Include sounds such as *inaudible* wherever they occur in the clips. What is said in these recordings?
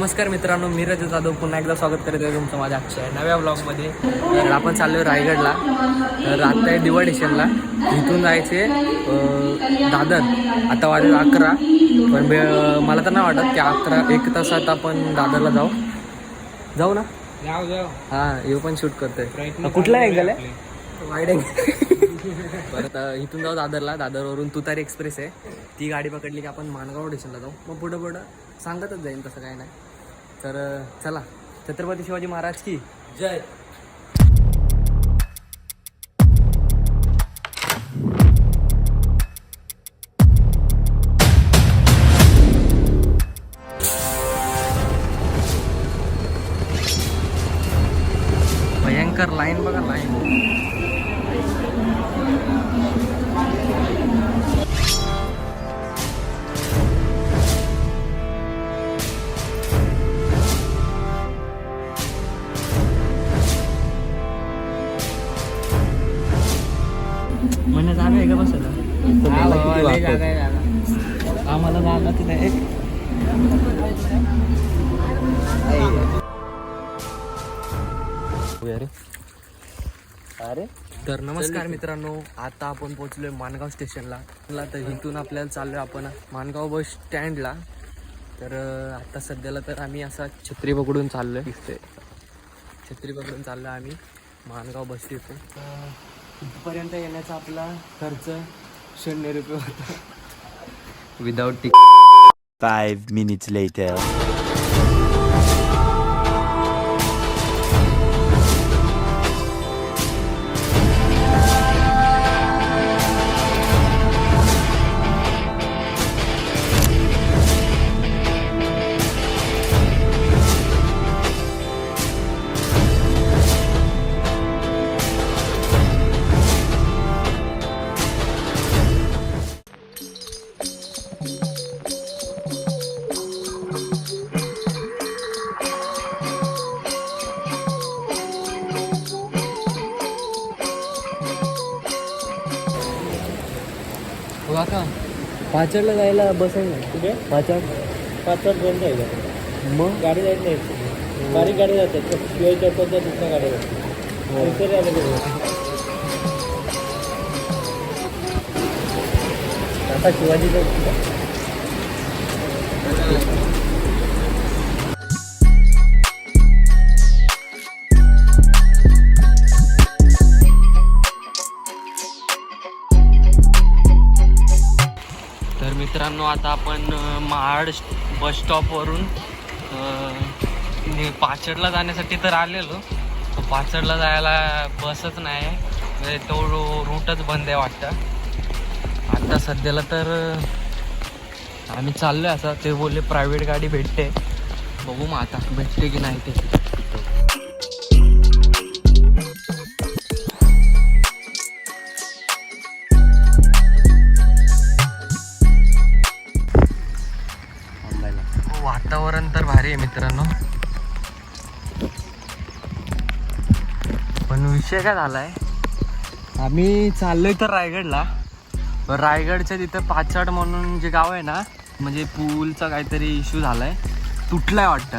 नमस्कार मित्रांनो मी रजत जाधव. पुन्हा एकदा स्वागत करत आहे तुमचं माझ्या आजच्या नव्या ब्लॉगमध्ये तर आपण चाललो रायगडला. तर आता आहे दिवाळ स्टेशनला इथून जायचे दादर. आता वाजत अकरा. पण मला तर नाही वाटत की अकरा एक तासात आपण दादरला जाऊ. जाऊ ना? हां येऊ पण शूट करतोय. कुठला आहे वाईड अँगल *laughs* परत इथून जाऊ दादरला. दादरवरून तुतारी एक्सप्रेस आहे. ती गाडी पकडली की आपण मानगाव स्टेशनला जाऊ. मग पुढं पुढं. सांगतच जाईल तसं काय नाही. तर अं, चला छत्रपती शिवाजी महाराज की जय. भयंकर लाईन बघा लाईन म्हणजे जागा आहे का बसायला? हा. आम्हाला जागा तर नाही अरे. अरे. तर नमस्कार मित्रांनो आता आपण पोहोचलोय मानगाव स्टेशनला. ला तर इथून आपल्याला चाललोय आपण मानगाव बस स्टँडला. तर आता सध्याला तर आम्ही असा छत्री पकडून चाललोय. दिसतोय. छत्री पकडून चाललोय आम्ही मानगाव बस येतो इथपर्यंत येण्याचा आपला खर्च शून्य रुपये होता. Without tick Five minutes later. हो का पाचडला जायला बस आहे ना? कुठे? पाचड. पाच सात बंद आहे का? मग? गाडी जायची नाही. बारीक गाडी जाते. शिवाय दुसऱ्या गाडी जाते इतर आलं का? आता शिवाजी मित्रांनो आता आपण महाड बस स्टॉपवरून पाचडला जाण्यासाठी तर आलेलो. पाचडला जायला बसच नाही. आहे म्हणजे तो रूटच बंद आहे वाटतं. आता सध्याला तर आम्ही चाललो आहे असं ते बोलले प्रायव्हेट गाडी भेटते. बघू मग आता भेटते की नाही ते. आहे मित्रांनो. पण विषय काय झालाय? आम्ही चाललोय तर रायगडला. रायगडच्या तिथं पाचाड म्हणून जे गाव आहे ना म्हणजे पूलचा काहीतरी इश्यू झालाय. तुटलाय वाटतं.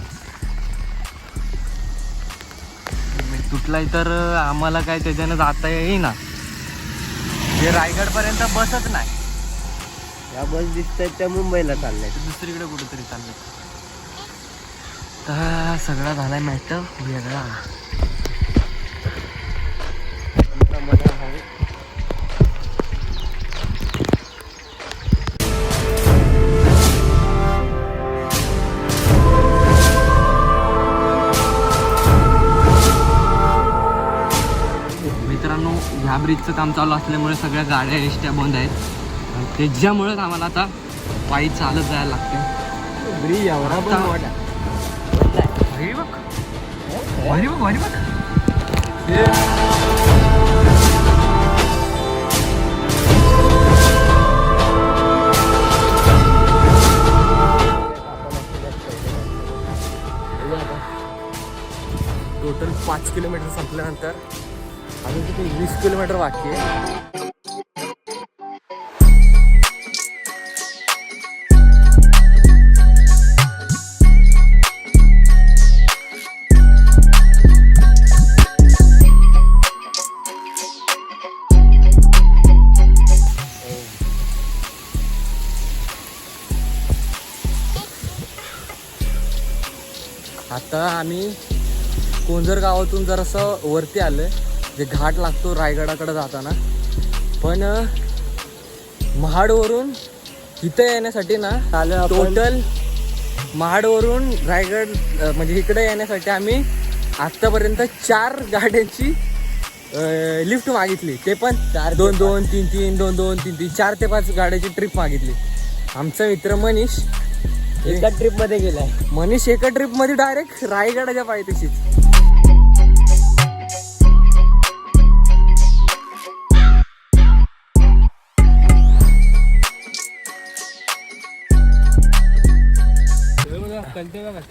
मग तुटलाय तर आम्हाला काय त्याच्यानं जाता येईना. जे रायगडपर्यंत बसच नाही. या बस दिसत त्या मुंबईला चाललंय. ते दुसरीकडे कुठेतरी चालले तर सगळा झालाय मॅटर वेगळा. मित्रांनो ह्या ब्रिजचं काम चालू असल्यामुळे सगळ्या गाड्या एसट्या बंद आहेत. त्याच्यामुळेच आम्हाला आता पायी चालत जायला लागते ब्रिज एवढा पण आता- मोठा भारी बघ भारी बघ भारी बघ टोटल पाच किलोमीटर संपल्यानंतर अजून तिथे वीस किलोमीटर बाकी आहे. आता आम्ही कोंजर गावातून जरासं वरती आलं जे घाट लागतो रायगडाकडे जाताना. पण महाडवरून इथं येण्यासाठी ना आलं टोटल महाडवरून रायगड म्हणजे इकडे येण्यासाठी आम्ही आत्तापर्यंत चार गाड्यांची लिफ्ट मागितली. ते पण चार दोन दोन तीन तीन दोन दोन तीन तीन चार ते पाच गाड्याची ट्रिप मागितली. आमचा मित्र मनीष एका ट्रिपमध्ये गेलाय. मनीष एका ट्रिपमध्ये डायरेक्ट रायगडाच्या पायथ्याशीच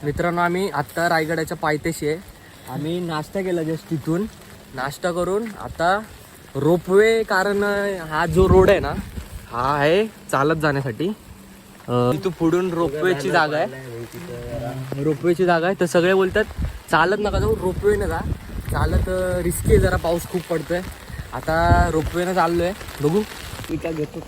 मित्रांनो आम्ही आत्ता रायगडाच्या पायथ्याशी आहे. आम्ही नाश्ता केला जस्ट तिथून. नाश्ता करून आता रोपवे कारण हा जो रोड आहे ना हा आहे चालत जाण्यासाठी. तू पुढून रोपवेची जागा आहे. रोपवेची जागा आहे. तर सगळे बोलतात चालत नका जाऊ रोपवेनं जा चालत रिस्की आहे जरा पाऊस खूप पडतोय. आता रोपवेनं चाललोय. बघू. मी काय घेतो.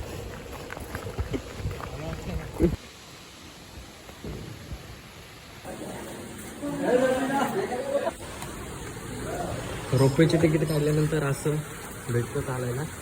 रोपवेची तिकीट काढल्यानंतर असं भेटतं चालायला.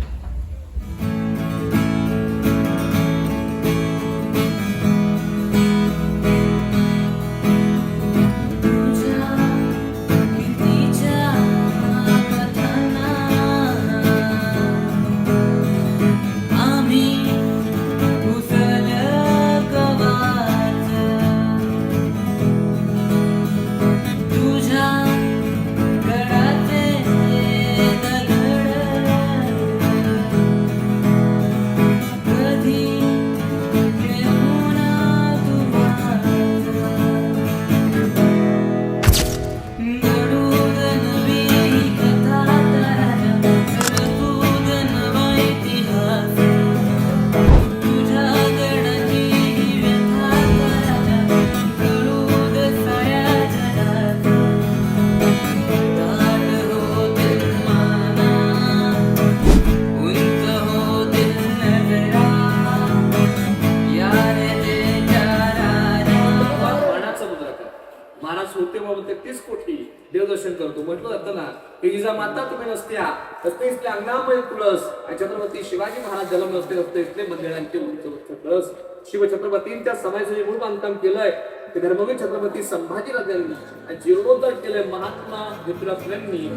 महाराज होते बाबा तेहतीस कोटी देवदर्शन करतो. म्हटलं जातं ना की जिजा माता तुम्ही नसत्या असते इथले अंगणामध्ये तुळस. आणि छत्रपती शिवाजी महाराज जन्म नसते नसते इथले मंदिरांचे उंच उंच कळस शिवछत्रपतींच्या समाजाचं जे मूळ बांधकाम केलंय ते धर्मवीर छत्रपती संभाजी राजांनी आणि जीर्णोद्धार केलंय महात्मा ज्योतिराव फुलेंनी